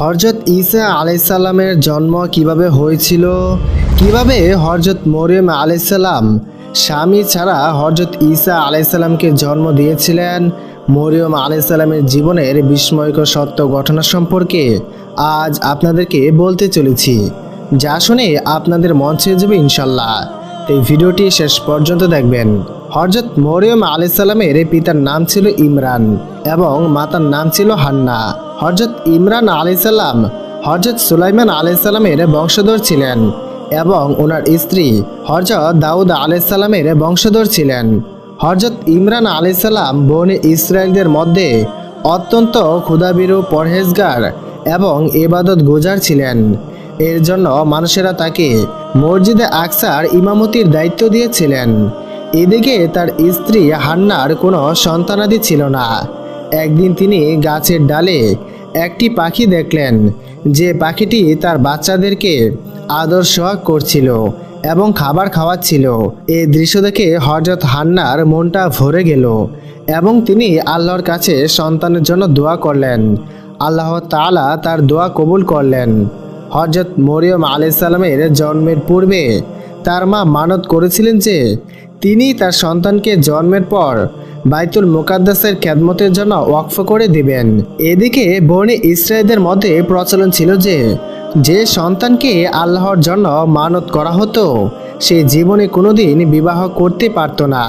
হরজত ঈসা আলাইসাল্লামের জন্ম কীভাবে হয়েছিল? কীভাবে হরজত মরিয়ম আলাইসাল্লাম স্বামী ছাড়া হরজত ঈসা আলাইসাল্লামকে জন্ম দিয়েছিলেন? মরিয়ম আলাইসাল্লামের জীবনের বিস্ময়কর সত্য ঘটনা সম্পর্কে আজ আপনাদেরকে বলতে চলেছি। যা শুনে আপনাদের মন ছেয়ে যাবে ইনশাল্লাহ এই ভিডিওটি শেষ পর্যন্ত দেখবেন। হরজত মরিয়ম আলাইসাল্লামের পিতার নাম ছিল ইমরান এবং মাতার নাম ছিল হান্না। হরজত ইমরান আলাইসাল্লাম হরজত সুলাইমান আলাইসাল্লামের বংশধর ছিলেন এবং ওনার স্ত্রী হরজত দাউদ আলাইসাল্লামের বংশধর ছিলেন। হরজত ইমরান আলাইসাল্লাম বনে ইসরায়েলদের মধ্যে অত্যন্ত ক্ষুধাবিরু পরহেজগার এবং এবাদত গোজার ছিলেন। এর জন্য মানুষেরা তাকে মসজিদে আকসার ইমামতির দায়িত্ব দিয়েছিলেন। এদিকে তার স্ত্রী হান্নার কোনো সন্তানাদি ছিল না। একদিন তিনি গাছের ডালে একটি পাখি দেখলেন, যে পাখিটি তার বাচ্চাদেরকে আদর সোহাগ করছিল এবং খাবার খাওয়াচ্ছিল। এই দৃশ্য দেখে হজরত হান্নার মনটা ভরে গেল এবং তিনি আল্লাহর কাছে সন্তানের জন্য দোয়া করলেন। আল্লাহ তাআলা তার দোয়া কবুল করলেন। হজরত মরিয়ম আলাইসাল্লামের জন্মের পূর্বে তার মা মানত করেছিলেন যে তিনি তার সন্তানকে জন্মের পর বাইতুল মোকাদ্দাসের খ্যাদমতের জন্য ওয়াকফ করে দিবেন। এদিকে বনে ইসরায়েলদের মধ্যে প্রচলন ছিল যে যে সন্তানকে আল্লাহর জন্য মানত করা হতো, সে জীবনে কোনোদিন বিবাহ করতে পারত না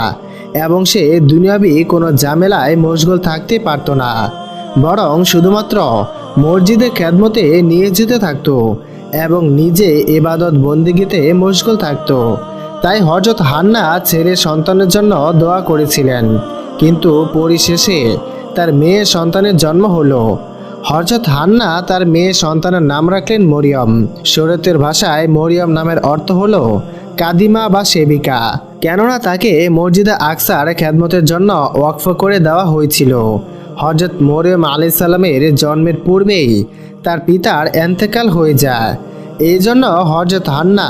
এবং সে দুনিয়াবি কোনো ঝামেলায় মশগুল থাকতে পারত না। বরং শুধুমাত্র মসজিদের খ্যাদমতে নিয়োজিত থাকতো এবং নিজে এবাদত বন্দিগিতে মশগুল থাকতো। তাই হজরত হান্না ছেলে সন্তানের জন্য দোয়া করেছিলেন। কিন্তু পরিশেষে তার মেয়ে সন্তানের জন্ম হলো। হরজত হান্না তার মেয়ে সন্তানের নাম রাখলেন মরিয়ম। শরীয়তের ভাষায় মরিয়ম নামের অর্থ হলো কাদিমা বা সেবিকা। কেননা তাকে মসজিদে আকসার খ্যাদমতের জন্য ওয়াকফ করে দেওয়া হয়েছিল। হজরত মরিয়ম আলি সাল্লামের জন্মের পূর্বেই তার পিতার এন্তেকাল হয়ে যায়। এই জন্য হজরত হান্না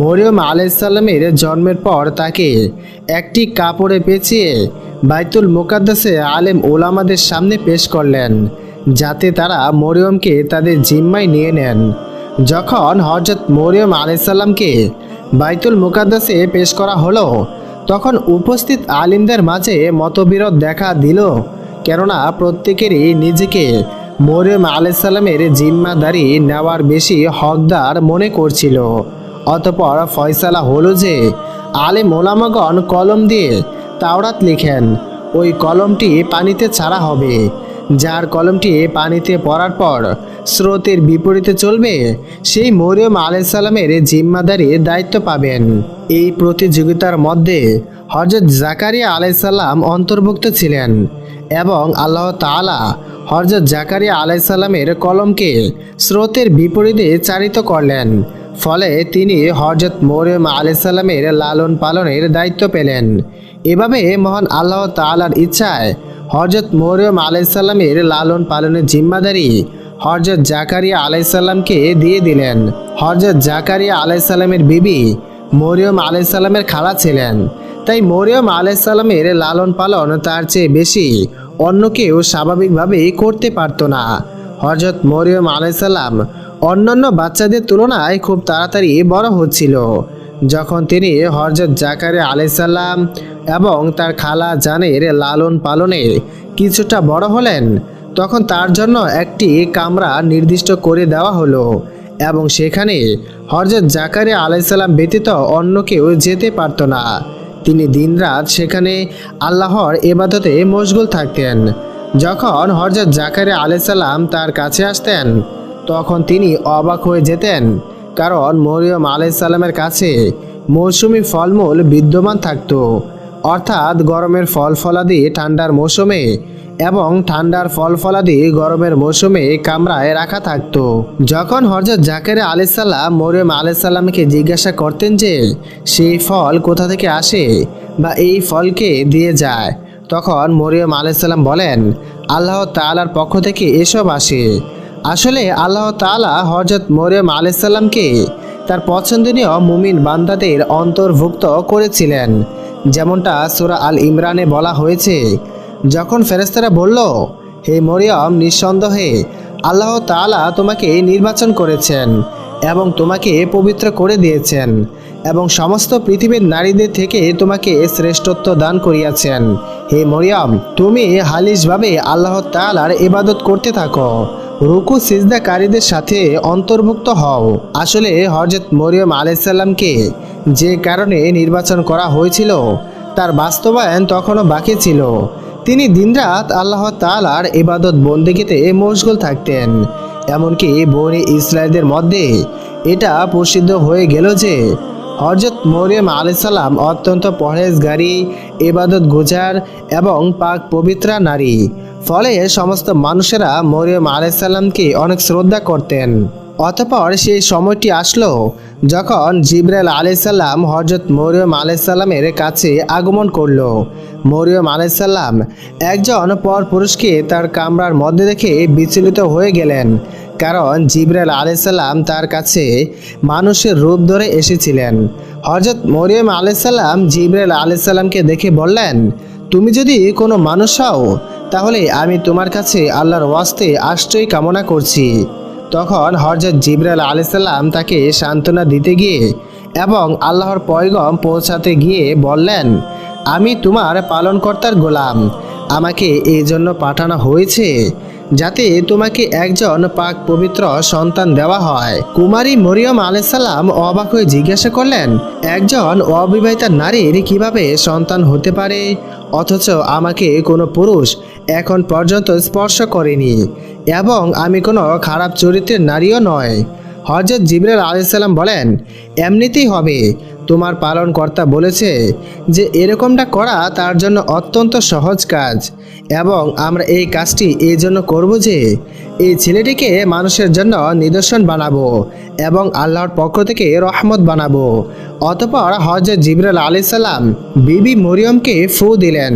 মরিয়ম আলাইসাল্লামের জন্মের পর তাকে একটি কাপড়ে পেঁচিয়ে বাইতুল মোকাদ্দাসে আলেম ওলামাদের সামনে পেশ করলেন, যাতে তারা মরিয়মকে তাদের জিম্মায় নিয়ে নেন। যখন হজরত মরিয়ম আলাইসাল্লামকে বাইতুল মুকাদ্দাসে পেশ করা হলো, তখন উপস্থিত আলিমদের মাঝে মতবিরোধ দেখা দিল, কেননা প্রত্যেকেরই নিজেকে মরিয়ম আলাইসাল্লামের জিম্মাদারি নেওয়ার বেশি হকদার মনে করছিল। অতপর ফয়সালা হলো যে আলে মোলামাগণ কলম দিয়ে তাওরাত লিখেন, ওই কলমটি পানিতে ছাড়া হবে। যার কলমটি পানিতে পড়ার পর স্রোতের বিপরীতে চলবে, সেই মরিয়ম আলাইসাল্লামের জিম্মাদারি দায়িত্ব পাবেন। এই প্রতিযোগিতার মধ্যে হজরত জাকারিয়া আলাইসাল্লাম অন্তর্ভুক্ত ছিলেন এবং আল্লাহ তাআলা হজরত জাকারিয়া আলাইসাল্লামের কলমকে স্রোতের বিপরীতে চারিত করলেন। ফলে তিনি হজরত মরিয়ম আলাইসাল্লামের লালন পালনের দায়িত্ব পেলেন। এভাবে মহান আল্লাহ তাআলার ইচ্ছায় হজরত মরিয়ম আলাইসাল্লামের লালন পালনের জিম্মাদারি হজরত জাকারিয়া আলাইসাল্লামকে দিয়ে দিলেন। হজরত জাকারিয়া আলাইসাল্লামের বিবি মরিয়ম আলাইসাল্লামের খালা ছিলেন। তাই মরিয়ম আলাইসাল্লামের লালন পালন তার চেয়ে বেশি। অন্য কেউ স্বাভাবিকভাবেই করতে পারত না। হজরত মরিয়ম আলাইসাল্লাম অন্যান্য বাচ্চাদের তুলনায় খুব তাড়াতাড়ি বড় হচ্ছিল। যখন তিনি হজরত জাকারে আলাইসাল্লাম এবং তার খালা জানের লালন পালনে কিছুটা বড় হলেন, তখন তার জন্য একটি কামরা নির্দিষ্ট করে দেওয়া হলো এবং সেখানে হজরত জাকারে আলাইসাল্লাম ব্যতীত অন্য কেউ যেতে পারত না। তিনি দিনরাত সেখানে আল্লাহর এবাদতে মশগুল থাকতেন। যখন হজরত জাকারে আলাইসাল্লাম তার কাছে আসতেন, তখন তিনি অবাক হয়ে যেতেন, কারণ মরিয়ম আলাইসাল্লামের কাছে মৌসুমি ফলমূল বিদ্যমান থাকত। অর্থাৎ গরমের ফল ফলাদি ঠান্ডার মৌসুমে এবং ঠান্ডার ফল ফলাদি গরমের মৌসুমে কামরায় রাখা থাকতো। যখন হজরত জাকের আলাইসাল্লাম মরিয়ম আলাইসাল্লামকে জিজ্ঞাসা করতেন যে, সেই ফল কোথা থেকে আসে বা এই ফলকে দিয়ে যায় তখন মরিয়ম আলাইসাল্লাম বলেন, আল্লাহ তাআলার পক্ষ থেকে এসব আসে। আসলে আল্লাহ তাআলা হজরত মরিয়ম আলাইসাল্লামকে তার পছন্দনীয় মুমিন বান্দাদের অন্তর্ভুক্ত করেছিলেন। যেমনটা সুরা আল ইমরানে বলা হয়েছে, যখন ফেরেস্তারা বলল, হে মরিয়ম, নিঃসন্দেহে আল্লাহ তাআলা তোমাকে নির্বাচন করেছেন এবং তোমাকে পবিত্র করে দিয়েছেন। এবং সমস্ত পৃথিবীর নারীদের থেকে তোমাকে শ্রেষ্ঠত্ব দান করিয়াছেন। হে মরিয়ম, তুমি হালিশভাবে আল্লাহ তাআলার ইবাদত করতে থাকো। রুকু সিজদাকারীদের সাথে অন্তর্ভুক্ত হও। আসলে হজরত মরিয়ম আলাইসাল্লামকে যে কারণে নির্বাচন করা হয়েছিল, তার বাস্তবায়ন তখনও বাকি ছিল। তিনি দিনরাত আল্লাহ তাআলার ইবাদত বন্দেগীতে মশগুল থাকতেন। এমনকি বনি ইসরায়েলদের মধ্যে এটা প্রসিদ্ধ হয়ে গেল যে হজরত মরিয়ম আলাইসাল্লাম অত্যন্ত পরহেজগারী, ইবাদত গুজার এবং পাক পবিত্রা নারী। ফলে সমস্ত মানুষেরা মরিয়ম আলাইসাল্লামকে অনেক শ্রদ্ধা করতেন। অতপর সেই সময়টি আসলো যখন জিব্রাইল আলাইসাল্লাম হজরত মরিয়ম আলাইসাল্লামের কাছে আগমন করল। মরিয়ম আলাইসাল্লাম একজন পর পুরুষকে তার কামরার মধ্যে দেখে বিচলিত হয়ে গেলেন। কারণ জিব্রাইল আলাইসাল্লাম তার কাছে মানুষের রূপ ধরে এসেছিলেন। হজরত মরিয়ম আলাইসাল্লাম জিব্রাইল আলাইসাল্লামকে দেখে বললেন, তুমি যদি কোনো মানুষ হও, তাহলে আমি তোমার কাছে আল্লাহর ওয়াস্তে আশ্রয় কামনা করছি। তখন হরজত জিব্রাইল আলাইসাল্লাম তাকে সান্ত্বনা দিতে গিয়ে এবং আল্লাহর পয়গম পৌঁছাতে গিয়ে বললেন, আমি তোমার পালনকর্তার গোলাম। আমাকে এই জন্য পাঠানো হয়েছে। যাতে তোমাকে একজন পাক পবিত্র সন্তান দেওয়া হয়। কুমারী মরিয়ম আলাইসাল্লাম অবাক হয়ে জিজ্ঞাসা করলেন, একজন অবিবাহিতা নারীর কীভাবে সন্তান হতে পারে? অথচ আমাকে কোনো পুরুষ এখন পর্যন্ত স্পর্শ করেনি এবং আমি কোনো খারাপ চরিত্রের নারীও নয়। হজরত জিবরাল আলাইসাল্লাম বলেন, এমনিতেই হবে। তোমার পালনকর্তা বলেছে যে, এরকমটা করা তার জন্য অত্যন্ত সহজ কাজ এবং আমরা এই কাজটি এই জন্য করব যে, এই ছেলেটিকে মানুষের জন্য নিদর্শন বানাবো এবং আল্লাহর পক্ষ থেকে রহমত বানাবো। অতপর হজরত জিবরাল আলাইসাল্লাম বিবি মরিয়মকে ফু দিলেন,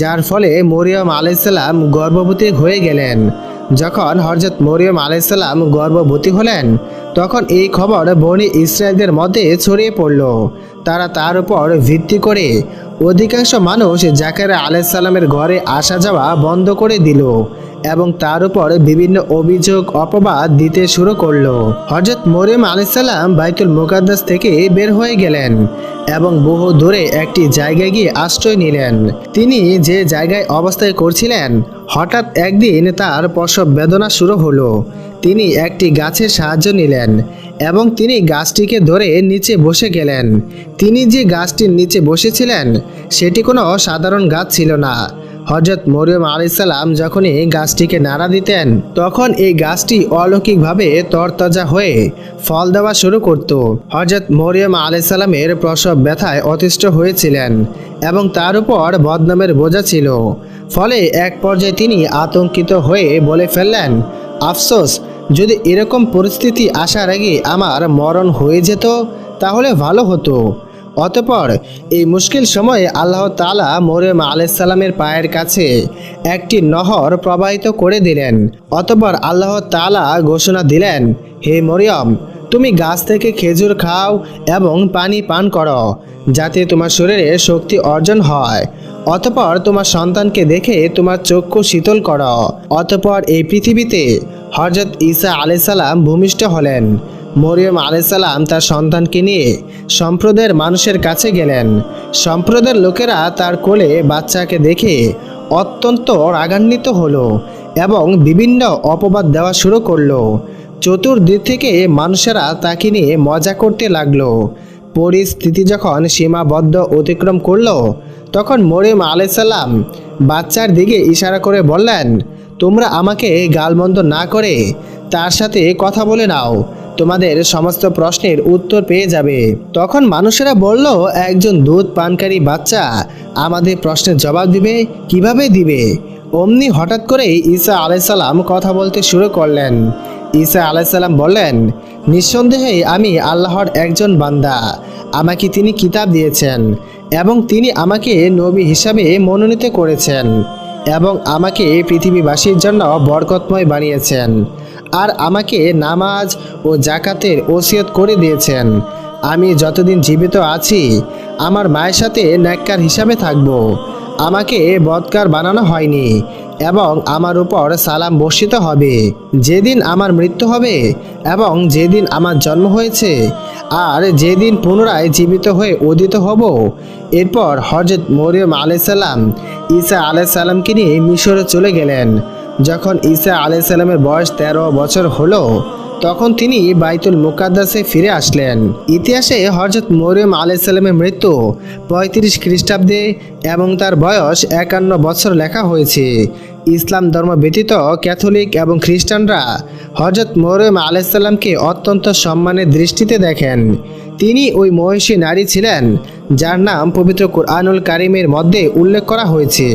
যার ফলে মরিয়ম আলাইসাল্লাম গর্ভবতী হয়ে গেলেন। যখন হরজত মরিয়ম আলাইসাল্লাম গর্ভবতী হলেন, তখন এই খবর বনি ইসরায়েলদের মধ্যে ছড়িয়ে পড়ল। তারা তার উপর ভিত্তি করে অধিকাংশ মানুষ জাকের আলাইসাল্লামের ঘরে আসা যাওয়া বন্ধ করে দিল। এবং তার উপর বিভিন্ন অভিযোগ, অপবাদ দিতে শুরু করল। হজরত মরিয়ম আলাইসাল্লাম বাইতুল মুকাদ্দাস থেকে বের হয়ে গেলেন এবং বহু দূরে একটি জায়গায় গিয়ে আশ্রয় নিলেন। তিনি যে জায়গায় অবস্থায় করছিলেন, হঠাৎ একদিন তার প্রসব বেদনা শুরু হলো। তিনি একটি গাছের সাহায্য নিলেন এবং তিনি গাছটিকে ধরে নিচে বসে গেলেন। তিনি যে গাছটির নিচে বসেছিলেন, সেটি কোনো সাধারণ গাছ ছিল না। হজরত মরিয়ম আলাইসাল্লাম যখনই গাছটিকে নাড়া দিতেন, তখন এই গাছটি অলৌকিকভাবে তরতাজা হয়ে ফল দেওয়া শুরু করত। হজরত মরিয়ম আলাইসাল্লামের প্রসব ব্যথায় অতিষ্ঠ হয়েছিলেন এবং তার উপর বদনামের বোঝা ছিল। ফলে এক পর্যায়ে তিনি আতঙ্কিত হয়ে বলে ফেললেন, আফসোস, যদি এরকম পরিস্থিতি আসার আগে আমার মরণ হয়ে যেত, তাহলে ভালো হতো। অতপর এই মুশকিল সময়ে আল্লাহ তালা মরিয়ম আলাইসাল্লামের পায়ের কাছে একটি নহর প্রবাহিত করে দিলেন। অতপর আল্লাহ তালা ঘোষণা দিলেন, হে মরিয়ম, তুমি গাছ থেকে খেজুর খাও এবং পানি পান করো, যাতে তোমার শরীরে শক্তি অর্জন হয়। অতপর তোমার সন্তানকে দেখে তোমার চক্ষু শীতল করো। অতপর এই পৃথিবীতে হজরত ঈসা আলাইসাল্লাম ভূমিষ্ঠ হলেন। মরিয়ম আলাইসাল্লাম তার সন্তানকে নিয়ে সম্প্রদায়ের মানুষের কাছে গেলেন। সম্প্রদায়ের লোকেরা তার কোলে বাচ্চাকে দেখে অত্যন্ত রাগান্বিত হলো এবং বিভিন্ন অপবাদ দেওয়া শুরু করল। চতুর্দিক থেকে মানুষেরা তাকে নিয়ে মজা করতে লাগল। পরিস্থিতি যখন সীমাবদ্ধ অতিক্রম করল, তখন মরিয়ম আলাইসাল্লাম বাচ্চার দিকে ইশারা করে বললেন, তোমরা আমাকে গালমন্দ না করে তার সাথে কথা বলে নাও। তোমাদের সমস্ত প্রশ্নের উত্তর পেয়ে যাবে। তখন মানুষেরা বলল, একজন দুধ পানকারী বাচ্চা আমাদের প্রশ্নের জবাব দিবে, কীভাবে দিবে? অমনি হঠাৎ করেই ঈসা আলাইসাল্লাম কথা বলতে শুরু করলেন। ঈসা আলাইসাল্লাম বললেন, নিঃসন্দেহে আমি আল্লাহর একজন বান্দা। আমাকে তিনি কিতাব দিয়েছেন এবং তিনি আমাকে নবী হিসাবে মনোনীত করেছেন এবং আমাকে পৃথিবীবাসীর জন্য বরকতময় বানিয়েছেন। আর আমাকে নামাজ ও জাকাতের ওসিয়ত করে দিয়েছেন। আমি যতদিন জীবিত আছি, আমার মায়ের সাথে ন্যাক্কার হিসাবে থাকব। আমাকে বদকার বানানো হয়নি এবং আমার উপর সালাম বর্ষিত হবে। যেদিন আমার মৃত্যু হবে এবং যেদিন আমার জন্ম হয়েছে, আর যেদিন পুনরায় জীবিত হয়ে উদিত হব, এরপর হজরত মরিয়ম আলাইসাল্লাম ঈসা আলাইসাল্লামকে নিয়ে মিশরে চলে গেলেন। যখন ঈসা আলাইসাল্লামের বয়স তেরো বছর হলো, তখন তিনি বাইতুল মুকাদ্দাসে ফিরে আসলেন। ইতিহাসে হজরত মরিয়ম আলাইসাল্লামের মৃত্যু পঁয়ত্রিশ খ্রিস্টাব্দে এবং তার বয়স একান্ন বছর লেখা হয়েছে। ইসলাম ধর্ম ব্যতীত ক্যাথলিক এবং খ্রিস্টানরা হজরত মরিয়ম আলাইসাল্লামকে অত্যন্ত সম্মানের দৃষ্টিতে দেখেন। তিনি ওই মহিষী নারী ছিলেন, যার নাম পবিত্র কুরআনুল কারিমের মধ্যে উল্লেখ করা হয়েছে।